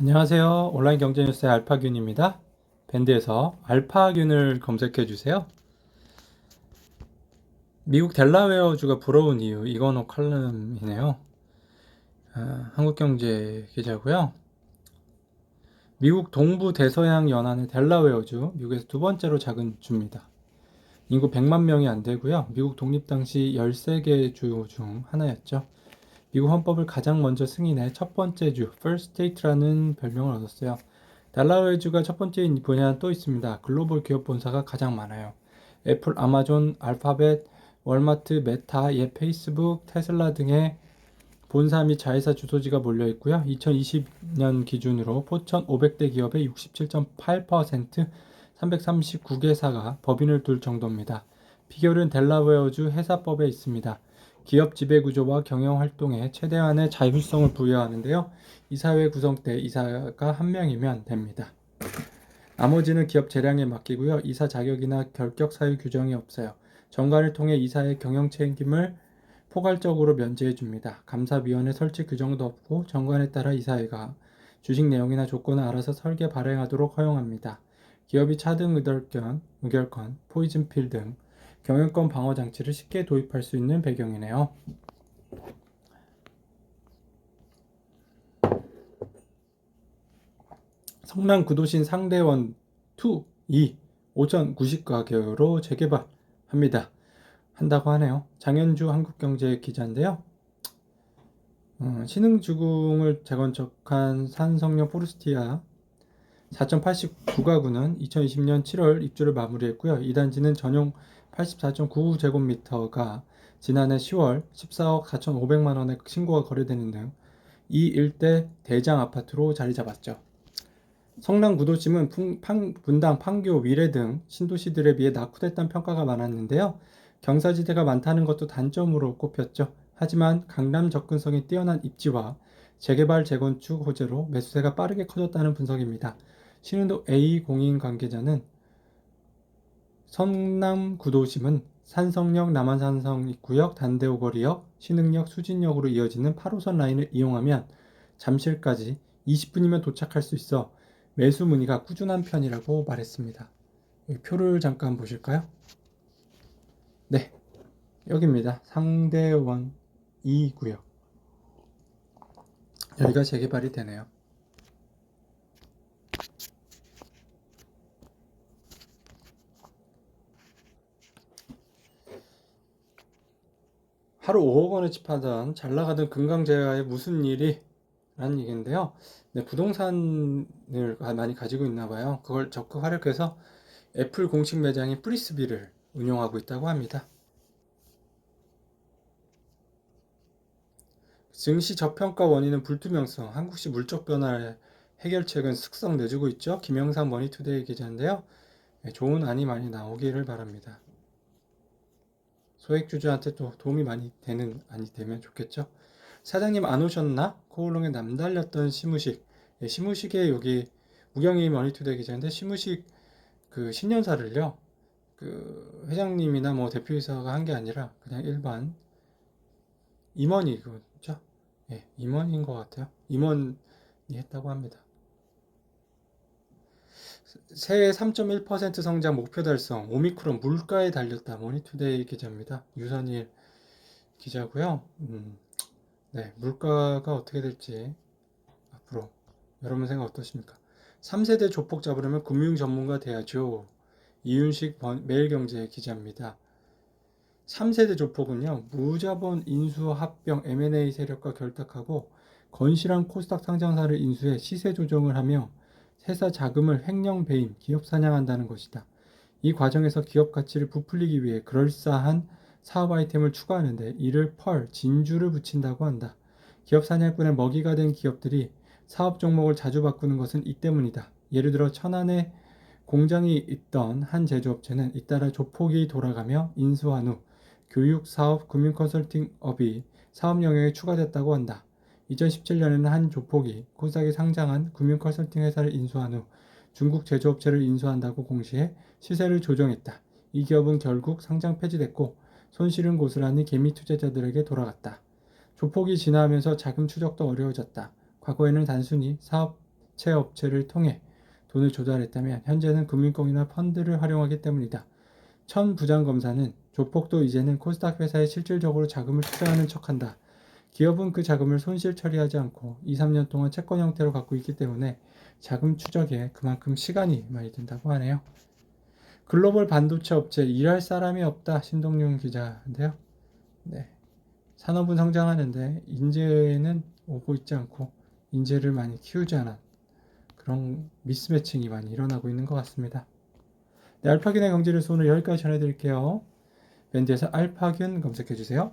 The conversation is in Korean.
안녕하세요. 온라인 경제 뉴스의 알파균입니다. 밴드에서 알파균을 검색해 주세요. 미국 델라웨어주가 부러운 이유 이건호 칼럼이네요. 아, 한국경제 기자고요. 미국 동부 대서양 연안의 델라웨어주, 미국에서 두 번째로 작은 주입니다. 인구 100만 명이 안 되고요. 미국 독립 당시 13개 주 중 하나였죠. 미국 헌법을 가장 먼저 승인해 첫 번째 주, First State라는 별명을 얻었어요. 델라웨어주가 첫 번째 분야는 또 있습니다. 글로벌 기업 본사가 가장 많아요. 애플, 아마존, 알파벳, 월마트, 메타, 예, 페이스북, 테슬라 등의 본사 및 자회사 주소지가 몰려 있고요. 2020년 기준으로 포천 500대 기업의 67.8% 339개사가 법인을 둘 정도입니다. 비결은 델라웨어주 회사법에 있습니다. 기업 지배 구조와 경영 활동에 최대한의 자율성을 부여하는데요. 이사회 구성 때 이사가 한 명이면 됩니다. 나머지는 기업 재량에 맡기고요. 이사 자격이나 결격 사유 규정이 없어요. 정관을 통해 이사의 경영 책임을 포괄적으로 면제해 줍니다. 감사위원회 설치 규정도 없고 정관에 따라 이사회가 주식 내용이나 조건을 알아서 설계 발행하도록 허용합니다. 기업이 차등 의결권, 의결권, 포이즌필 등 경영권 방어 장치를 쉽게 도입할 수 있는 배경이네요. 성남 구도신 상대원 2, 2, 5,090가구로 재개발합니다. 한다고 하네요. 장현주 한국경제 기자인데요. 어, 신흥주공을 재건축한 산성령 포르스티아 4,089가구는 2020년 7월 입주를 마무리했고요. 이 단지는 전용 84.99제곱미터가 지난해 10월 14억 4,500만 원의 신고가 거래되는 등이 일대 대장 아파트로 자리 잡았죠. 성남 구도심은 풍, 팡, 분당, 판교, 위례 등 신도시들에 비해 낙후됐다는 평가가 많았는데요. 경사지대가 많다는 것도 단점으로 꼽혔죠. 하지만 강남 접근성이 뛰어난 입지와 재개발 재건축 호재로 매수세가 빠르게 커졌다는 분석입니다. 신흥도 A 공인 관계자는 성남 구도심은 산성역 남한산성구역 단대오거리역 신흥역 수진역으로 이어지는 8호선 라인을 이용하면 잠실까지 20분이면 도착할 수 있어 매수 문의가 꾸준한 편이라고 말했습니다. 표를 잠깐 보실까요? 네, 여기입니다. 상대원 2구역. 여기가 재개발이 되네요. 하루 5억 원을 집하던 잘 나가던 금강제야에 무슨 일이? 라는 얘기인데요. 네, 부동산을 많이 가지고 있나 봐요. 그걸 적극 활용해서 애플 공식 매장인 프리스비를 운영하고 있다고 합니다. 증시 저평가 원인은 불투명성, 한국시 물적 변화의 해결책은 숙성 내주고 있죠. 김영삼 머니투데이 기자인데요. 네, 좋은 안이 많이 나오기를 바랍니다. 소액주주한테 또 도움이 많이 되는 안이 되면 좋겠죠. 사장님 안 오셨나? 코울롱에 남달렸던 시무식. 예, 시무식에 여기 우경이 머니투데이 기자인데 시무식 그 신년사를요. 그 회장님이나 뭐 대표이사가 한 게 아니라 그냥 일반 임원이죠. 예, 임원인 것 같아요. 임원이 했다고 합니다. 새해 3.1% 성장 목표 달성, 오미크론 물가에 달렸다. 머니투데이 기자입니다. 유선일 기자고요. 음, 네, 물가가 어떻게 될지 앞으로 여러분 생각 어떠십니까? 3세대 조폭 잡으려면 금융 전문가 돼야죠. 이윤식 매일경제 기자입니다. 3세대 조폭은요, 무자본 인수 합병 M&A 세력과 결탁하고 건실한 코스닥 상장사를 인수해 시세 조정을 하며 회사 자금을 횡령 배임, 기업 사냥한다는 것이다. 이 과정에서 기업 가치를 부풀리기 위해 그럴싸한 사업 아이템을 추가하는데 이를 펄, 진주를 붙인다고 한다. 기업 사냥꾼의 먹이가 된 기업들이 사업 종목을 자주 바꾸는 것은 이 때문이다. 예를 들어 천안에 공장이 있던 한 제조업체는 잇따라 조폭이 돌아가며 인수한 후 교육, 사업, 금융 컨설팅 업이 사업 영역에 추가됐다고 한다. 2017년에는 한 조폭이 코스닥에 상장한 금융 컨설팅 회사를 인수한 후 중국 제조업체를 인수한다고 공시해 시세를 조정했다. 이 기업은 결국 상장 폐지됐고 손실은 고스란히 개미 투자자들에게 돌아갔다. 조폭이 진화하면서 자금 추적도 어려워졌다. 과거에는 단순히 사업 반도체 업체를 통해 돈을 조달했다면 현재는 금융권이나 펀드를 활용하기 때문이다. 천 부장 검사는 조폭도 이제는 코스닥 회사에 실질적으로 자금을 투자하는 척한다. 기업은 그 자금을 손실 처리하지 않고 2, 3년 동안 채권 형태로 갖고 있기 때문에 자금 추적에 그만큼 시간이 많이 든다고 하네요. 글로벌 반도체 업체 일할 사람이 없다. 신동용 기자인데요. 네. 산업은 성장하는데 인재는 오고 있지 않고 인재를 많이 키우지 않은 그런 미스매칭이 많이 일어나고 있는 것 같습니다. 네, 알파균의 경제를 오늘 여기까지 전해드릴게요. 밴드에서 알파균 검색해주세요.